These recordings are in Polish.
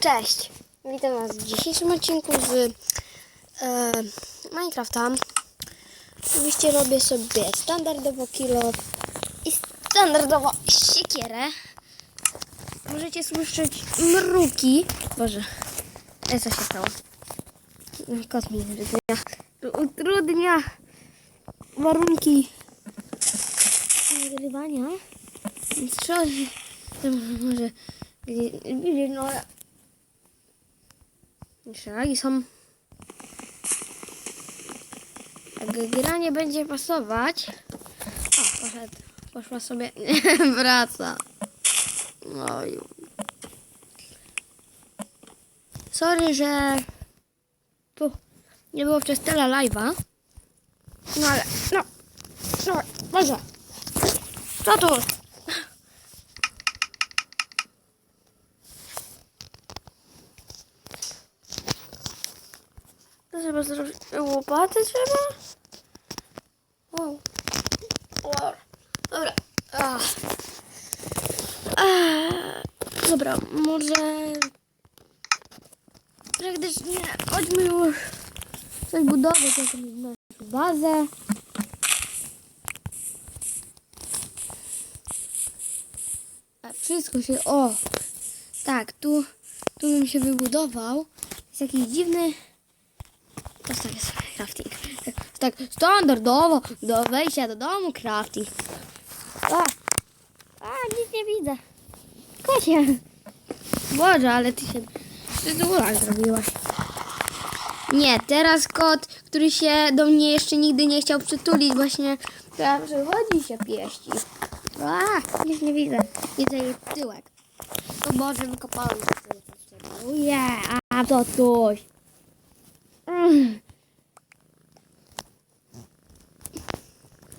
Cześć! Witam Was w dzisiejszym odcinku z e, Minecrafta. Oczywiście robię sobie standardowo kilo i standardowo siekierę. Możecie słyszeć mruki. Boże, e, co się stało? Kot mi utrudnia, utrudnia warunki nagrywania. Trzeba, może no ale Szalagi są. Jak gra nie będzie pasować. O, poszedł. Poszła sobie. Wraca. Oj. Sorry, że tu nie było przez tyle live'a. No ale, no. No, może. Co tu? To trzeba zrobić. Łopatę trzeba? Wow. Dobra. Ach. Ach. Dobra, może... Praktycznie chodźmy już coś budować, jakąś bazę. A wszystko się... O! Tak, tu, tu bym się wybudował. Jest jakiś dziwny... To tak jest crafting. Tak standardowo do wejścia do domu crafting. A, a nic nie widzę. Kocie. Boże, ale ty się tak zrobiłaś. Nie, teraz kot, który się do mnie jeszcze nigdy nie chciał przytulić, właśnie teraz przychodzi się pieści. A, nic nie widzę. Widzę jej tyłek. O Boże, wykopałem. Nie, a to coś. Mm.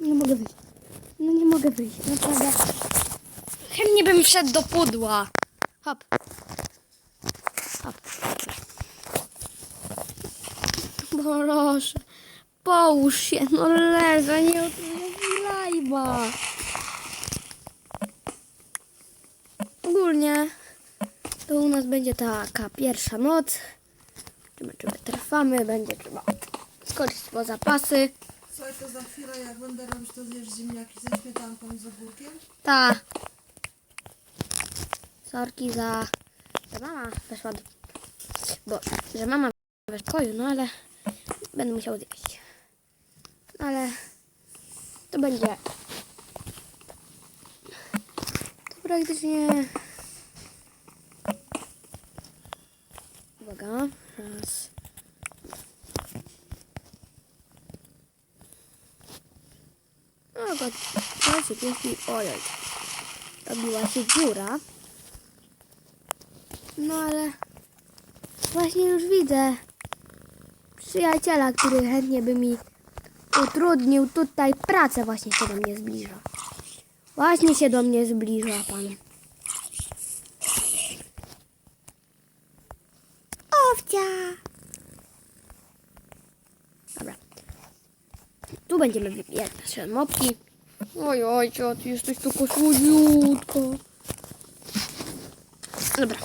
Nie mogę wyjść. No nie mogę wyjść, naprawdę. Chętnie bym wszedł do pudła. Hop. Hop. Proszę. Połóż się, no leżę, nie odrywaj Ogólnie to u nas będzie taka pierwsza noc. Zobaczymy, czy wytrwamy, będzie trzeba skoczyć po zapasy. Słuchaj, to za chwilę jak będę robić to zjesz ziemniaki ze śmietanką i z ogórkiem? Ta. Sorki za... że mama weszła do... Bo, że mama weszła do pokoju, no ale będę musiał zjeść. No ale to będzie... To praktycznie... Uwaga, raz... No, go się pieści, ojoj. Robiła się dziura. No ale właśnie już widzę przyjaciela, który chętnie by mi utrudnił tutaj pracę. Właśnie się do mnie zbliża. Właśnie się do mnie zbliża pan. Owcia! Tu będziemy wybijać nasze mopki. Oj, oj, ty jesteś tylko słodziutka. Dobra.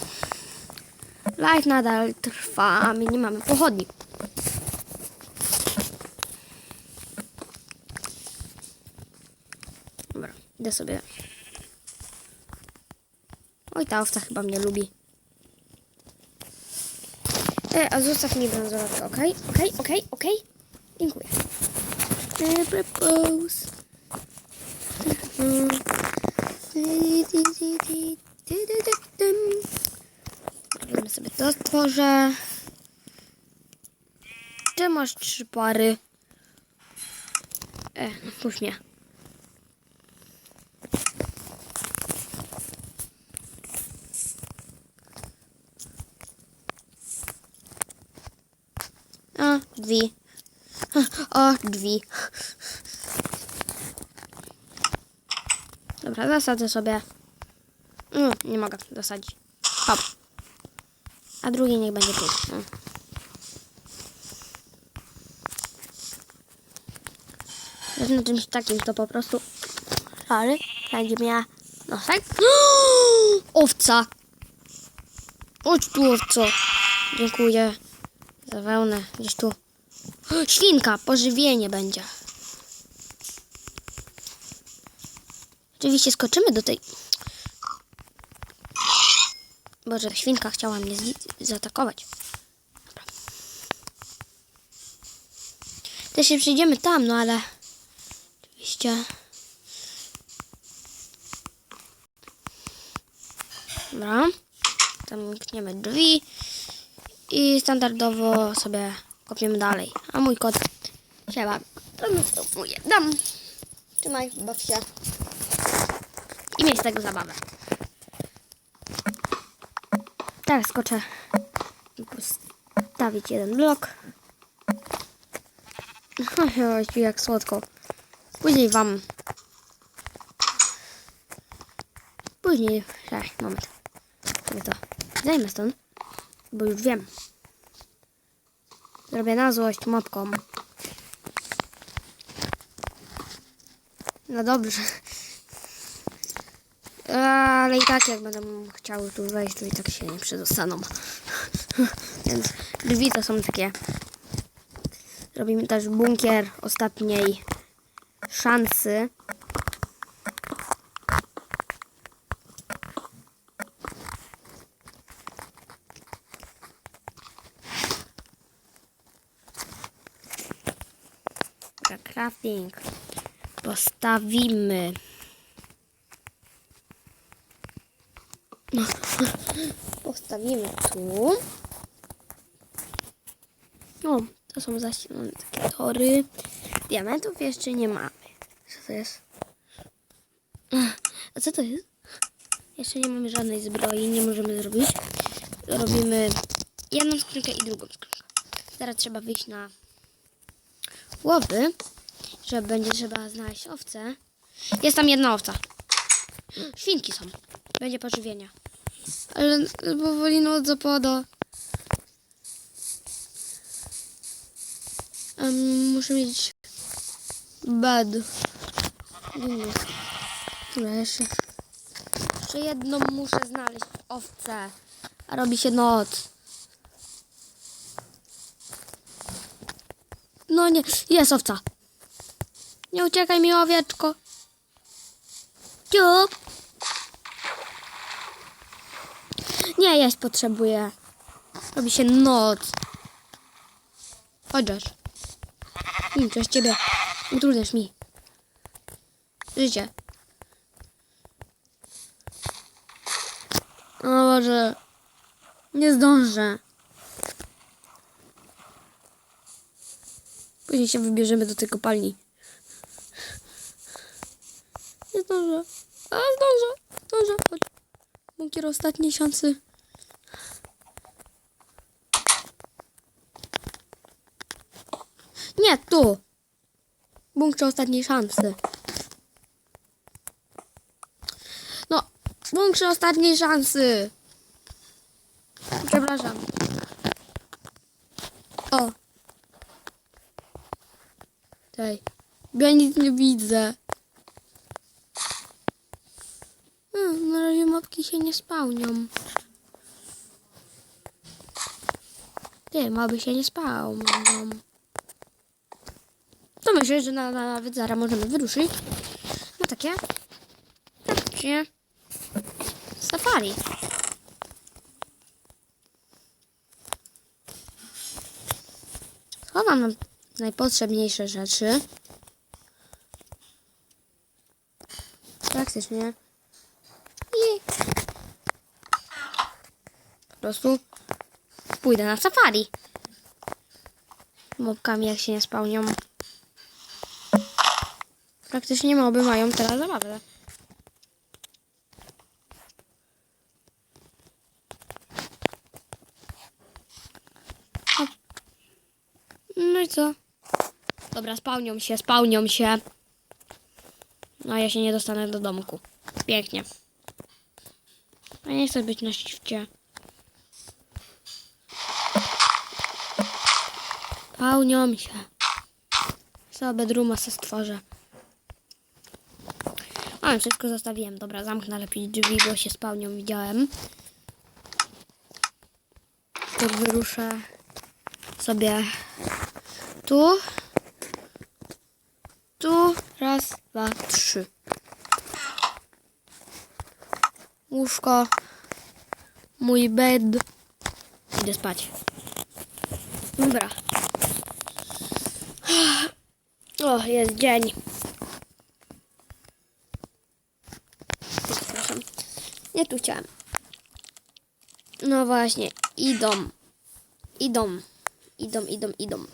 Live nadal trwa, a my nie mamy pochodni. Dobra, idę sobie. Oj, ta owca chyba mnie lubi. E, a zostaw mi brązowego, okej? Okej, okej, okej. Dziękuję. E, propose. Robimy sobie to stworzę. Ty masz trzy pary. E, puść mnie. A, drzwi. O, drzwi. Dobra, zasadzę sobie. Mm, nie mogę zasadzić. Hop. A drugi niech będzie tu. Mm. Jest na czymś takim to po prostu. Ale będzie miała nosek. Owca. Chodź tu, owco. Dziękuję za wełnę. Gdzieś tu. Świnka, pożywienie będzie. Oczywiście skoczymy do tej... Boże, świnka chciała mnie zaatakować. Też się przyjdziemy tam, no ale... Oczywiście... Dobra. Zamkniemy drzwi. I standardowo sobie kopiemy dalej. A mój kot się. Dam. Trzymaj, baw się. Mieć tego zabawę. Teraz skoczę i postawić jeden blok. Oj, jak słodko. Później wam. Później. Ej, moment. Sobie to zajmę stąd, bo już wiem. Zrobię na złość mopką. No dobrze. Ale i tak jak będę chciały tu wejść, to i tak się nie przedostaną. Więc drzwi to są takie. Robimy też bunkier ostatniej szansy. Crafting. Postawimy. Postawimy tu. O, to są zasilone takie tory. Diamentów jeszcze nie mamy. Co to jest? A co to jest? Jeszcze nie mamy żadnej zbroi, nie możemy zrobić. Robimy jedną skrzynkę i drugą skrzynkę. Teraz trzeba wyjść na łowy, że będzie trzeba znaleźć owce. Jest tam jedna owca. Świnki są. Będzie pożywienia. Ale powoli noc zapada. Um, muszę mieć bed. Dobra, jeszcze. Jeszcze jedną muszę znaleźć owcę. A robi się noc. No nie, jest owca. Nie uciekaj mi owieczko. Ciup. Nie, jeść potrzebuję. Robi się noc. Chodź, Josh. Hmm, przez ciebie. Utrudniasz mi. Życie. O Boże. Nie zdążę. Później się wybierzemy do tej kopalni. Nie zdążę. A, zdążę. Zdążę. Bunkier ostatniej szansy. Nie, tu. Bunkrze ostatniej szansy. No, bunkrze ostatniej szansy. Przepraszam. O. Tej. Ja nic nie widzę. Hmm, na razie mapki się nie spełnią. Ty, mapy się nie spełnią. To myślę, że na, na, nawet możemy wyruszyć. No takie. Takie. Safari. Schowam nam najpotrzebniejsze rzeczy. Praktycznie. I po prostu pójdę na safari. Mopkami jak się nie spełnią. Praktycznie moby mają teraz zabawę. No i co? Dobra, spełnią się, spełnią się. No ja się nie dostanę do domku. Pięknie. A nie chcę być na shifcie. Spełnią się. Sobie druma se stworzę. A, wszystko zostawiłem. Dobra, zamknę lepiej drzwi, bo się spełnią, widziałem. to wyruszę sobie tu. Tu. Raz, dwa, trzy. Łóżko. Mój bed. Idę spać. Dobra. O, jest dzień. Przepraszam. Nie tu chciałem. No właśnie, idą. Idą. Idą, idą, idą.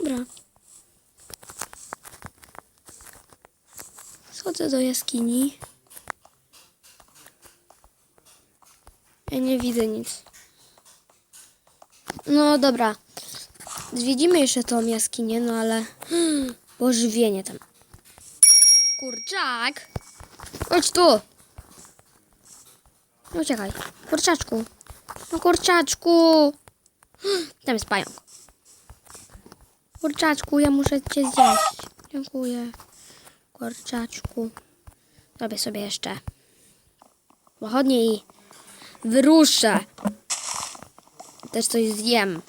Dobra. Schodzę do jaskini. Ja nie widzę nic. No dobra. Zwiedzimy jeszcze tą jaskinię, no ale... Pożywienie tam. Kurczak! Chodź tu! No czekaj. Kurczaczku. No kurczaczku! Tam jest pająk. Kurczaczku, ja muszę cię zjeść. Dziękuję. Kurczaczku. Zrobię sobie jeszcze. Pochodnie i wyruszę. Też coś zjem.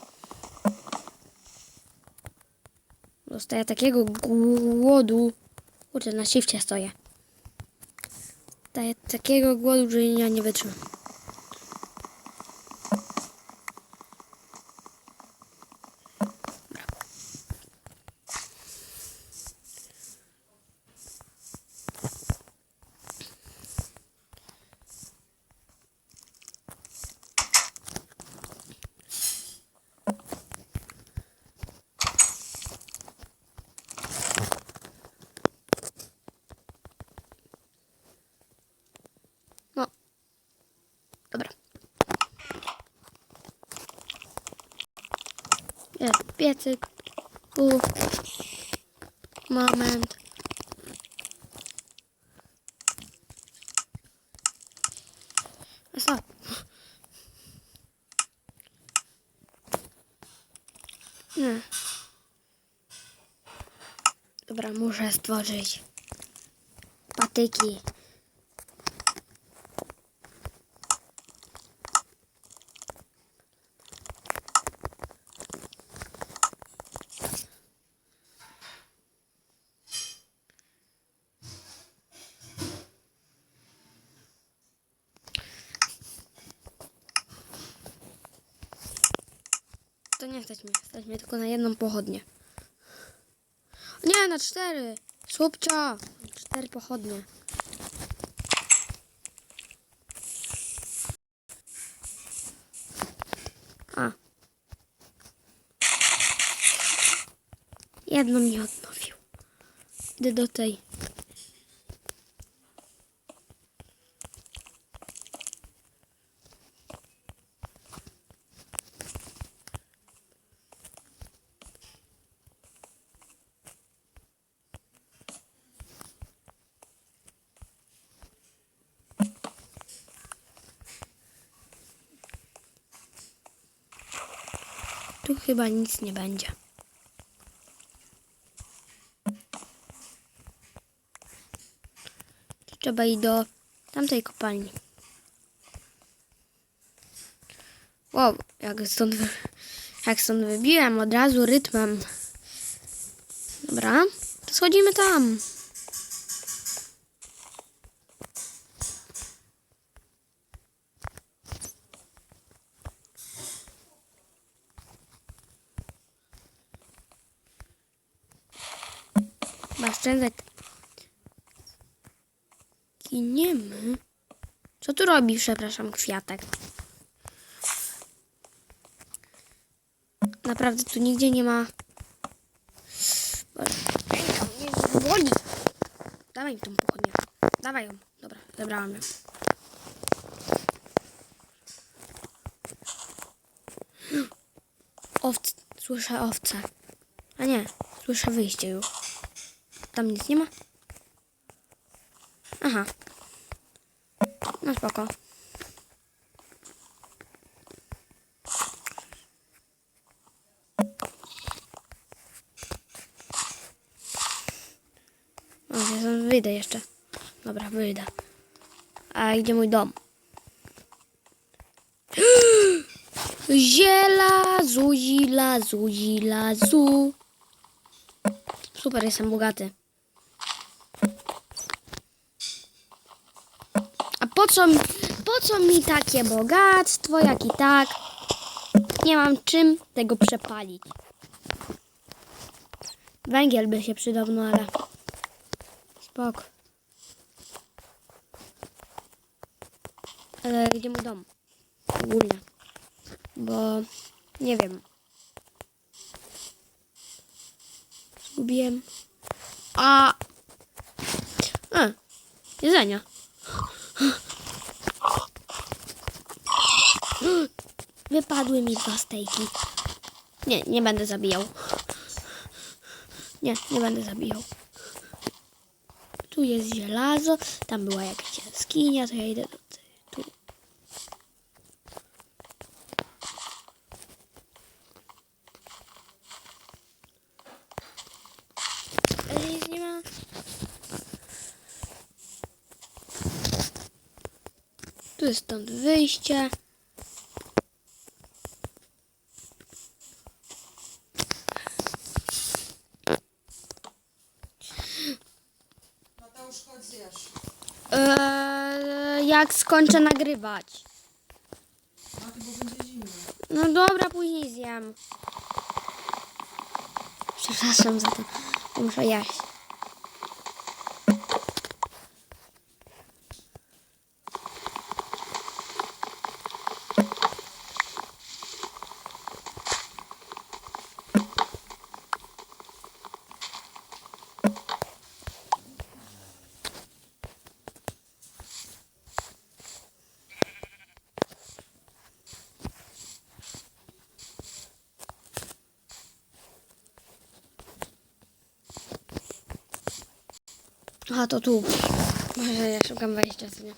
Dostaję takiego głodu. Kurde, na shifcie stoję. Daję takiego głodu, że ja nie wytrzymam. No. Dobra. Jest piecyk. Tu. Moment. Co? Nie. Dobra, muszę stworzyć patyki. To nie stać mnie. Stać mnie tylko na jedną pochodnię. Nie, na cztery. Słupcia. Cztery pochodnie. A. Jedno mi odnowił. Idę do tej. Chyba nic nie będzie. Trzeba iść do tamtej kopalni. Wow, jak stąd, jak stąd wybiłem od razu rytmem. Dobra, to schodzimy tam. Baszczędzek. Giniemy. Co tu robi, przepraszam, kwiatek? Naprawdę tu nigdzie nie ma. Ręka mnie boli. Dawaj mi tą pochodnię. Dawaj ją. Dobra, zebrałam ją. Owce. Słyszę owce. A nie, słyszę wyjście już. Tam nic nie ma. Aha. No spoko. O, ja wyjdę jeszcze. Dobra, wyjdę. A gdzie mój dom? Ziela, zu, zila, zu. Super, jestem bogaty. Co, po co mi takie bogactwo, jak i tak nie mam czym tego przepalić? Węgiel by się przydał, no ale spoko. Ale gdzie mój dom? Ogólnie. Bo nie wiem. Zgubiłem. A. A. Jedzenia. Wypadły mi dwa stejki. Nie, nie będę zabijał. Nie, nie będę zabijał. Tu jest żelazo, tam była jakaś jaskinia, to ja idę do tu. Ale nie ma. Tu jest stąd wyjście. Mateusz, chodź zjesz. Eee, jak skończę nagrywać. No dobra, później zjem. Przepraszam za to. Muszę jeść. A to tu. Może ja szukam wejścia, co nie?